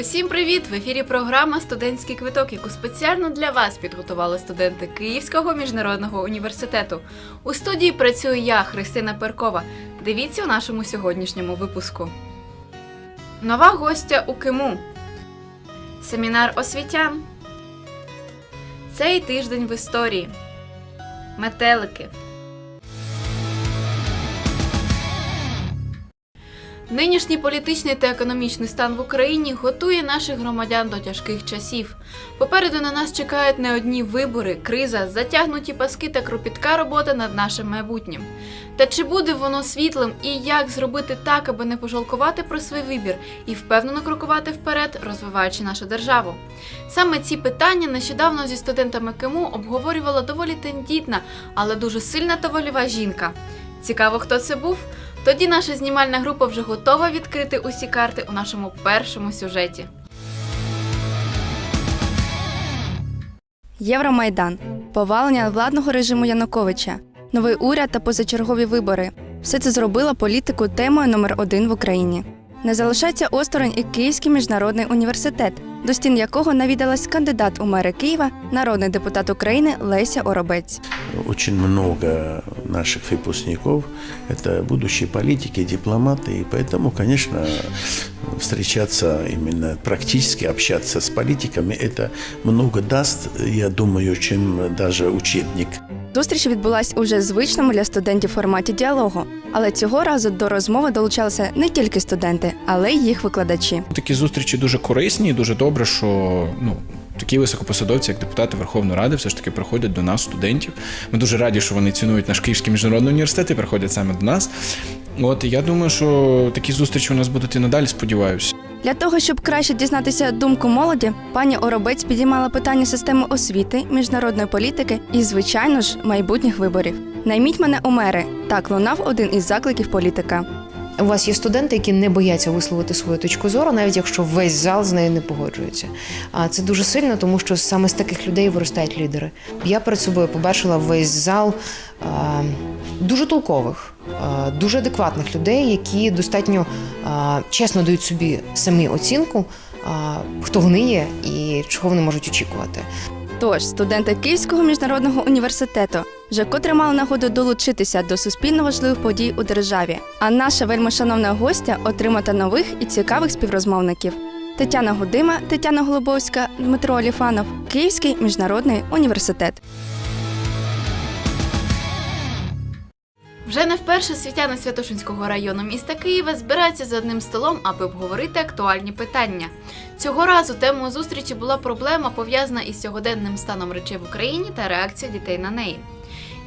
Усім привіт! В ефірі програма Студентський квиток, яку спеціально для вас підготували студенти Київського міжнародного університету. У студії працюю я, Христина Перкова. Дивіться у нашому сьогоднішньому випуску. Нова гостя у Киму. Семінар освітян. Цей тиждень в історії. Метелики. Нинішній політичний та економічний стан в Україні готує наших громадян до тяжких часів. Попереду на нас чекають не одні вибори, криза, затягнуті паски та кропітка робота над нашим майбутнім. Та чи буде воно світлим і як зробити так, аби не пожалкувати про свій вибір і впевнено крокувати вперед, розвиваючи нашу державу? Саме ці питання нещодавно зі студентами КИМУ обговорювала доволі тендітна, але дуже сильна та вольова жінка. Цікаво, хто це був? Тоді наша знімальна група вже готова відкрити усі карти у нашому першому сюжеті. Євромайдан, повалення владного режиму Януковича, новий уряд та позачергові вибори. Все це зробило політику темою номер один в Україні. Не залишається осторонь і Київський міжнародний університет, до стін якого навідалась кандидат у мери Києва, народний депутат України Леся Оробець. Очень много наших выпускников – это будущие политики, дипломаты, и поэтому, конечно, встречаться именно практически, общаться с политиками – это много даст, я думаю, чем даже учебник. Зустріч відбулась уже звичному для студентів форматі діалогу, але цього разу до розмови долучалися не тільки студенти, але й їх викладачі. Такі зустрічі дуже корисні і дуже добре, що ну. Такі високопосадовці, як депутати Верховної Ради, все ж таки приходять до нас, студентів. Ми дуже раді, що вони цінують наш Київський міжнародний університет і приходять саме до нас. От я думаю, що такі зустрічі у нас будуть і надалі, сподіваюся. Для того, щоб краще дізнатися думку молоді, пані Оробець підіймала питання системи освіти, міжнародної політики і, звичайно ж, майбутніх виборів. Найміть мене у мери. Так лунав один із закликів політика. У вас є студенти, які не бояться висловити свою точку зору, навіть якщо весь зал з нею не погоджується. А це дуже сильно, тому що саме з таких людей виростають лідери. Я перед собою побачила весь зал а, дуже толкових, дуже адекватних людей, які достатньо чесно дають собі самі оцінку, хто вони є і чого вони можуть очікувати. Тож, студенти Київського міжнародного університету вже котре мали нагоду долучитися до суспільно важливих подій у державі. А наша вельми шановна гостя отримати нових і цікавих співрозмовників. Тетяна Гудима, Тетяна Голубовська, Дмитро Оліфанов, Київський міжнародний університет. Вже не вперше світяни Святошинського району міста Києва збираються за одним столом, аби обговорити актуальні питання. Цього разу темою зустрічі була проблема, пов'язана із сьогоденним станом речей в Україні та реакція дітей на неї.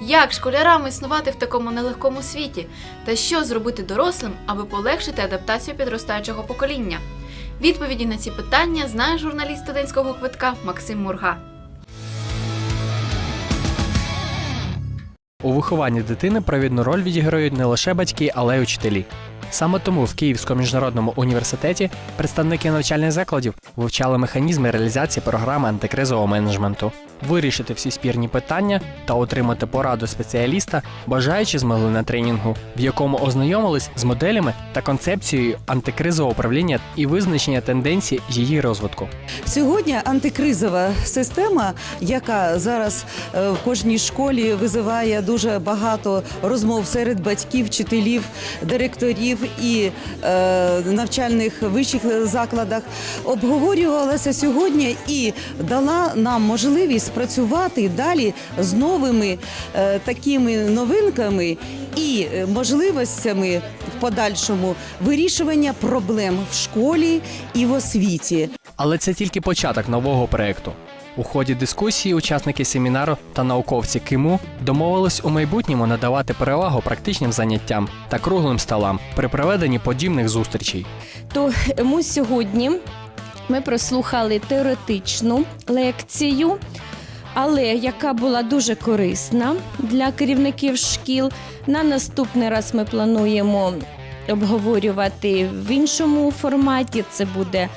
Як школярам існувати в такому нелегкому світі, та що зробити дорослим, аби полегшити адаптацію підростаючого покоління? Відповіді на ці питання знає журналіст студентського квитка Максим Мурга. У вихованні дитини провідну роль відіграють не лише батьки, але й учителі. Саме тому в Київському міжнародному університеті представники навчальних закладів вивчали механізми реалізації програми антикризового менеджменту. Вирішити всі спірні питання та отримати пораду спеціаліста, бажаючи змогли на тренінгу, в якому ознайомились з моделями та концепцією антикризового управління і визначення тенденцій її розвитку. Сьогодні антикризова система, яка зараз е, в кожній школі визиває дуже багато розмов серед батьків, вчителів, директорів і е, навчальних вищих закладах, обговорювалася сьогодні і дала нам можливість працювати далі з новими е, такими новинками і е, можливостями в подальшому вирішування проблем в школі і в освіті. Але це тільки початок нового проекту. У ході дискусії учасники семінару та науковці КИМУ домовились у майбутньому надавати перевагу практичним заняттям та круглим столам при проведенні подібних зустрічей. Тому сьогодні ми прослухали теоретичну лекцію, але яка була дуже корисна для керівників шкіл. На наступний раз ми плануємо обговорювати в іншому форматі. Це буде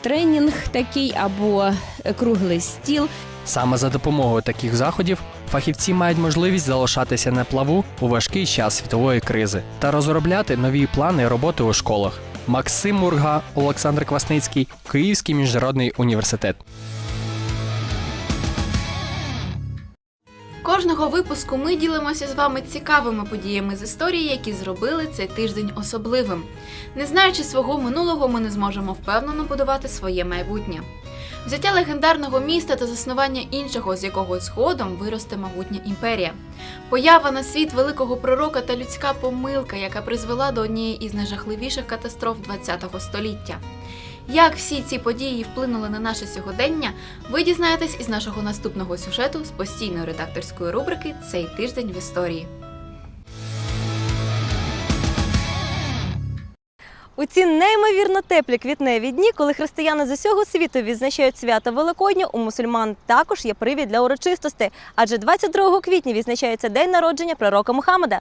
тренінг такий або е, круглий стіл. Саме за допомогою таких заходів фахівці мають можливість залишатися на плаву у важкий час світової кризи та розробляти нові плани роботи у школах. Максим Мурга, Олександр Квасницький, Київський міжнародний університет. Кожного випуску ми ділимося з вами цікавими подіями з історії, які зробили цей тиждень особливим. Не знаючи свого минулого, ми не зможемо впевнено будувати своє майбутнє. Взяття легендарного міста та заснування іншого, з якого згодом виросте могутня імперія. Поява на світ великого пророка та людська помилка, яка призвела до однієї із найжахливіших катастроф ХХ століття. Як всі ці події вплинули на наше сьогодення, ви дізнаєтесь із нашого наступного сюжету з постійної редакторської рубрики Цей тиждень в історії. У ці неймовірно теплі квітневі дні, коли християни з усього світу відзначають свято Великодня, у мусульман також є привід для урочистостей, адже 22 квітня відзначається день народження пророка Мухаммеда.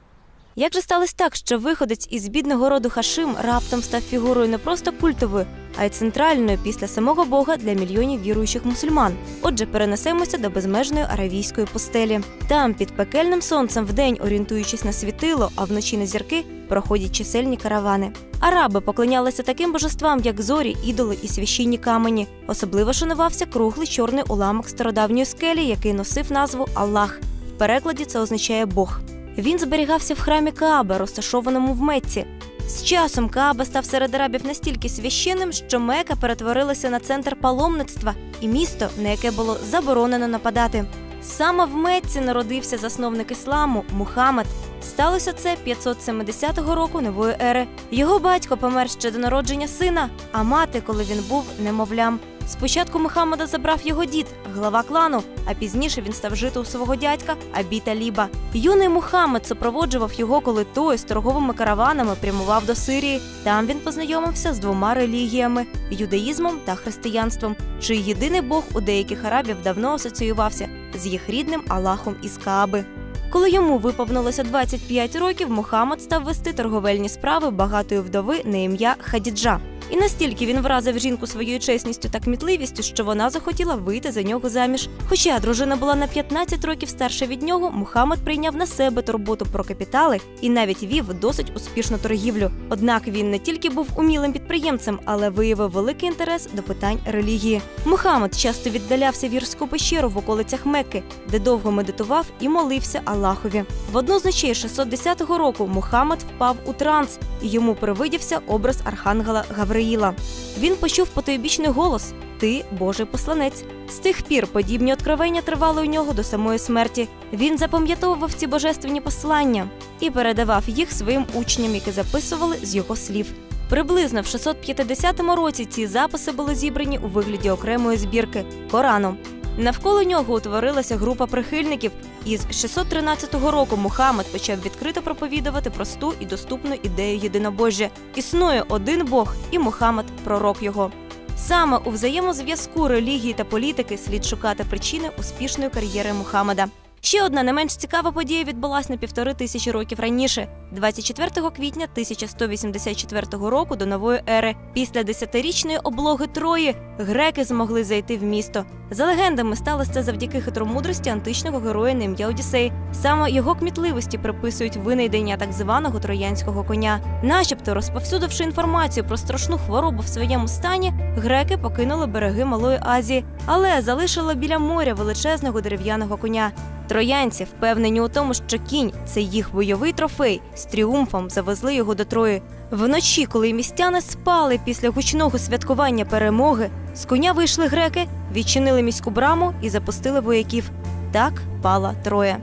Як же сталося так, що виходець із бідного роду Хашим раптом став фігурою не просто культовою, а й центральною після самого Бога для мільйонів віруючих мусульман? Отже, перенесемося до безмежної аравійської пустелі. Там, під пекельним сонцем, вдень орієнтуючись на світило, а вночі на зірки, проходять чисельні каравани. Араби поклонялися таким божествам, як зорі, ідоли і священні камені. Особливо шанувався круглий чорний уламок стародавньої скелі, який носив назву Аллах. В перекладі це означає Бог. Він зберігався в храмі Кааба, розташованому в Мекці. З часом Кааба став серед арабів настільки священним, що Мека перетворилася на центр паломництва і місто, на яке було заборонено нападати. Саме в Мекці народився засновник ісламу Мухаммед. Сталося це 570 року нової ери. Його батько помер ще до народження сина, а мати, коли він був немовлям. Спочатку Мухаммеда забрав його дід, глава клану, а пізніше він став жити у свого дядька Абі Таліба. Юний Мухаммед супроводжував його, коли той з торговими караванами прямував до Сирії. Там він познайомився з двома релігіями юдаїзмом та християнством, чий єдиний Бог у деяких арабів давно асоціювався з їх рідним Аллахом із Кааби. Коли йому виповнилося 25 років, Мухаммед став вести торговельні справи багатої вдови на ім'я Хадіджа. І настільки він вразив жінку своєю чесністю та кмітливістю, що вона захотіла вийти за нього заміж. Хоча дружина була на 15 років старша від нього, Мухаммед прийняв на себе турботу про капітали і навіть вів досить успішну торгівлю. Однак він не тільки був умілим підприємцем, але виявив великий інтерес до питань релігії. Мухаммед часто віддалявся в гірську пещеру в околицях Мекки, де довго медитував і молився Аллахові. В одну з ночей 610 року Мухаммед впав у транс, і йому привидівся образ архангела Гавриїла. Він почув потойбічний голос: Ти Божий посланець. З тих пір подібні откровення тривали у нього до самої смерті. Він запам'ятовував ці божественні послання і передавав їх своїм учням, які записували з його слів. Приблизно в 650 році ці записи були зібрані у вигляді окремої збірки Корану. Навколо нього утворилася група прихильників, і з 613 року Мухаммед почав відкрито проповідувати просту і доступну ідею єдинобожжя. Існує один Бог, і Мухаммед пророк його. Саме у взаємозв'язку релігії та політики слід шукати причини успішної кар'єри Мухаммеда. Ще одна не менш цікава подія відбулася на півтори тисячі років раніше, 24 квітня 1184 року до нової ери. Після десятирічної облоги Трої греки змогли зайти в місто. За легендами сталося це завдяки хитромудрості античного героя на ім'я Одіссей. Саме його кмітливості приписують винайдення так званого троянського коня. Начебто, розповсюдивши інформацію про страшну хворобу в своєму стані, греки покинули береги Малої Азії, але залишили біля моря величезного дерев'яного коня. Троянці, впевнені у тому, що кінь це їх бойовий трофей, з тріумфом завезли його до Трої. Вночі, коли містяни спали після гучного святкування перемоги, з коня вийшли греки, відчинили міську браму і запустили вояків. Так пала Троя.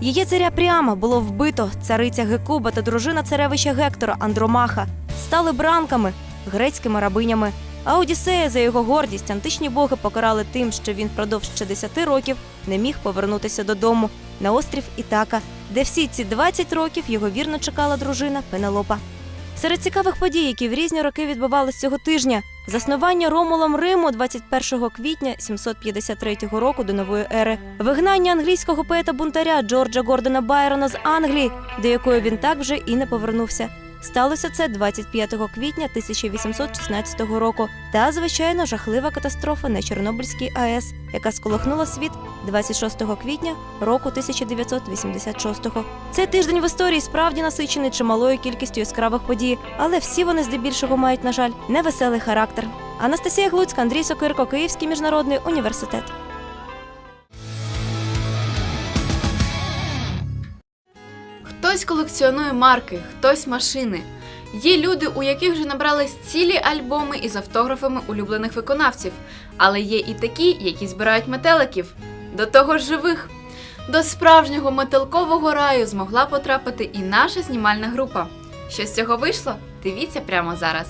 Її царя Пріама було вбито. Цариця Гекуба та дружина царевича Гектора Андромаха стали бранками, грецькими рабинями. А Одіссея за його гордість античні боги покарали тим, що він впродовж 60 років не міг повернутися додому на острів Ітака, де всі ці 20 років його вірно чекала дружина Пенелопа. Серед цікавих подій, які в різні роки відбувалися цього тижня, заснування Ромулом Риму 21 квітня 753 року до нової ери, вигнання англійського поета бунтаря Джорджа Гордона Байрона з Англії, до якої він так вже і не повернувся. Сталося це 25 квітня 1816 року. Та, звичайно, жахлива катастрофа на Чорнобильській АЕС, яка сколихнула світ 26 квітня року 1986-го. Цей тиждень в історії справді насичений чималою кількістю яскравих подій, але всі вони здебільшого мають, на жаль, невеселий характер. Анастасія Глуцька, Андрій Сокирко, Київський міжнародний університет. Хтось колекціонує марки, хтось машини. Є люди, у яких вже набрались цілі альбоми із автографами улюблених виконавців, але є і такі, які збирають метеликів, до того ж живих. До справжнього метелкового раю змогла потрапити і наша знімальна група. Що з цього вийшло? Дивіться прямо зараз.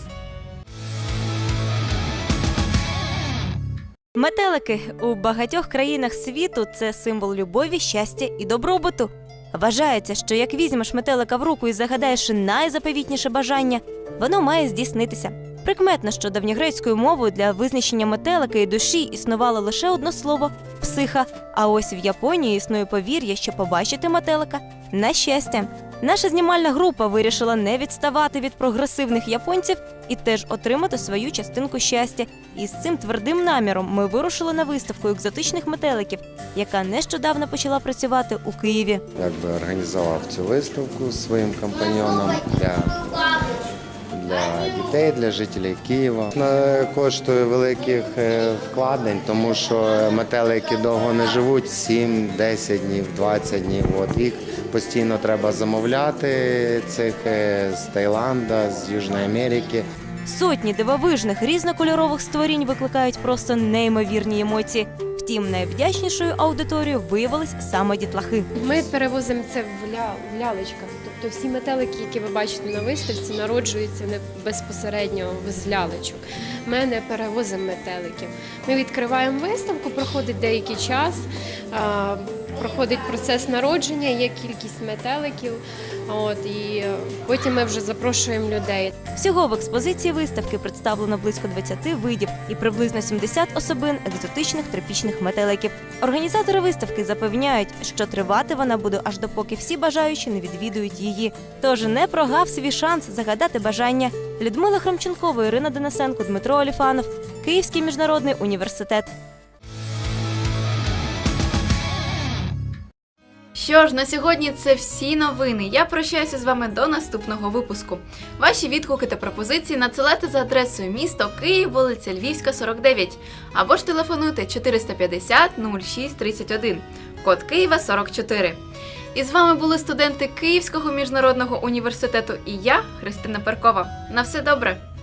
Метелики у багатьох країнах світу це символ любові, щастя і добробуту. Вважається, що як візьмеш метелика в руку і загадаєш найзаповітніше бажання, воно має здійснитися. Прикметно, що давньогрецькою мовою для визначення метелика і душі існувало лише одне слово психа. А ось в Японії існує повір'я, що побачити метелика на щастя. Наша знімальна група вирішила не відставати від прогресивних японців і теж отримати свою частинку щастя. І з цим твердим наміром ми вирушили на виставку екзотичних метеликів, яка нещодавно почала працювати у Києві. якби організував цю виставку своїм компаньйоном для, для дітей, для жителів Києва. Вона коштує великих е, вкладень, тому що метелики довго не живуть 7, 10 днів, 20 днів. От їх постійно треба замовляти цих е, з Таїланда, з Южної Америки. Сотні дивовижних різнокольорових створінь викликають просто неймовірні емоції. Втім, найвдячнішою аудиторією виявились саме дітлахи. Ми перевозимо це в, ля, в лялечках. Тобто всі метелики, які ви бачите на виставці, народжуються не безпосередньо з лялечок. Ми не перевозимо метеликів. Ми відкриваємо виставку, проходить деякий час, проходить процес народження, є кількість метеликів. От, і е, потім ми вже запрошуємо людей. Всього в експозиції виставки представлено близько 20 видів і приблизно 70 особин екзотичних тропічних метеликів. Організатори виставки запевняють, що тривати вона буде аж допоки всі бажаючі не відвідують її. Тож не прогав свій шанс загадати бажання. Людмила Хромченкова, Ірина Денисенко, Дмитро Оліфанов, Київський міжнародний університет. Що ж, на сьогодні це всі новини. Я прощаюся з вами до наступного випуску. Ваші відгуки та пропозиції надсилайте за адресою місто Київ, вулиця Львівська, 49, або ж телефонуйте 450 06 31, код Києва 44. І з вами були студенти Київського міжнародного університету і я, Христина Перкова. На все добре!